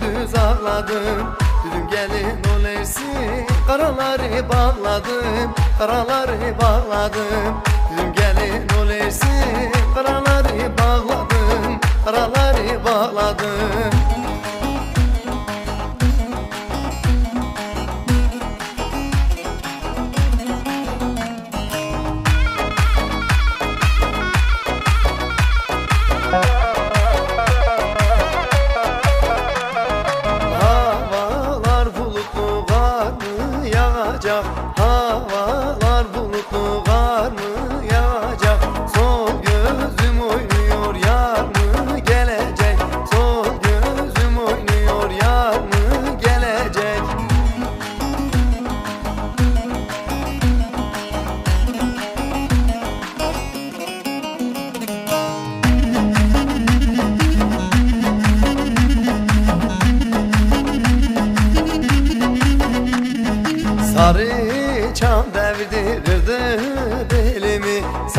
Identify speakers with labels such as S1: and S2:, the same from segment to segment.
S1: kız ağladım. Dedim gelin olersin Karaları bağladım Karaları bağladım Dedim gelin olersin Karaları bağladım Karaları bağladım Havalar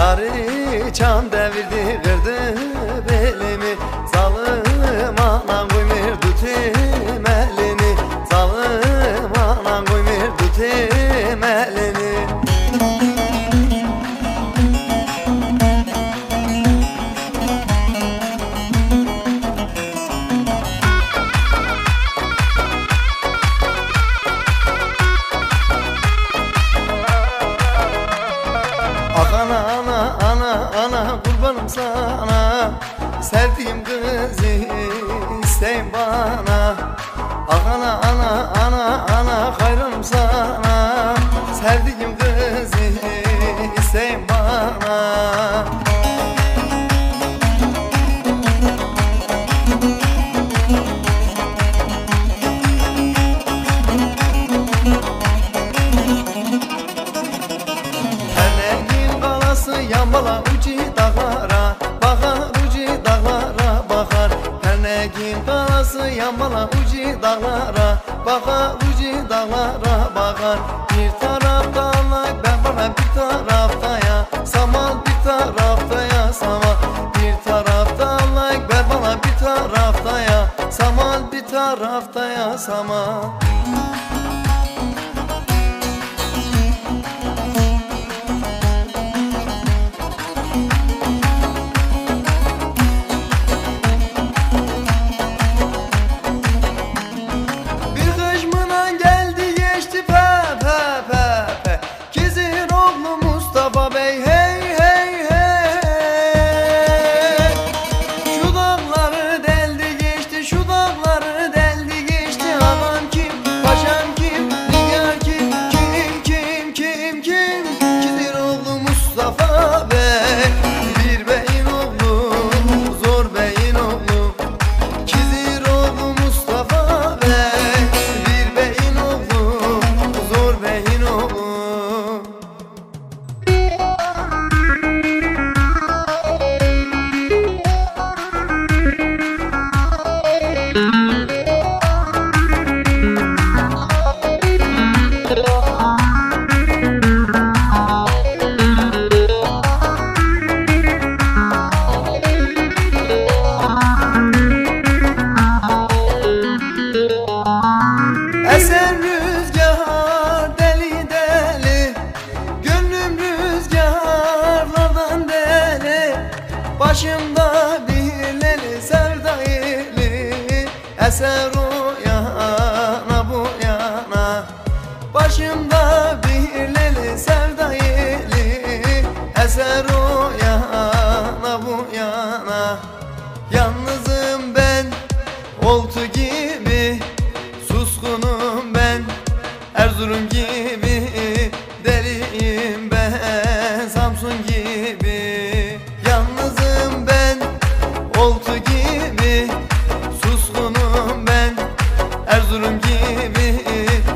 S1: Sarı çam devirdi ana ana kurbanım sana. Sevdiğim kızı isteyin bana. Ah ana ana ana ana hayrım sana. Sevdiğim Yambala ucu dağlara Baxar ucu dağlara baxar Bir tarafta Allah ben bana bir tarafta ya Samal bir tarafta ya samal Bir tarafta Allah ben bana bir tarafta ya Samal bir tarafta ya samal Eser o yana bu yana. Başımda bir leli sevdayeli. Eser o yana bu yana. Yalnızım ben oltu gibi. Suskunum ben Erzurum gibi. Deliyim Yıldırım gibi.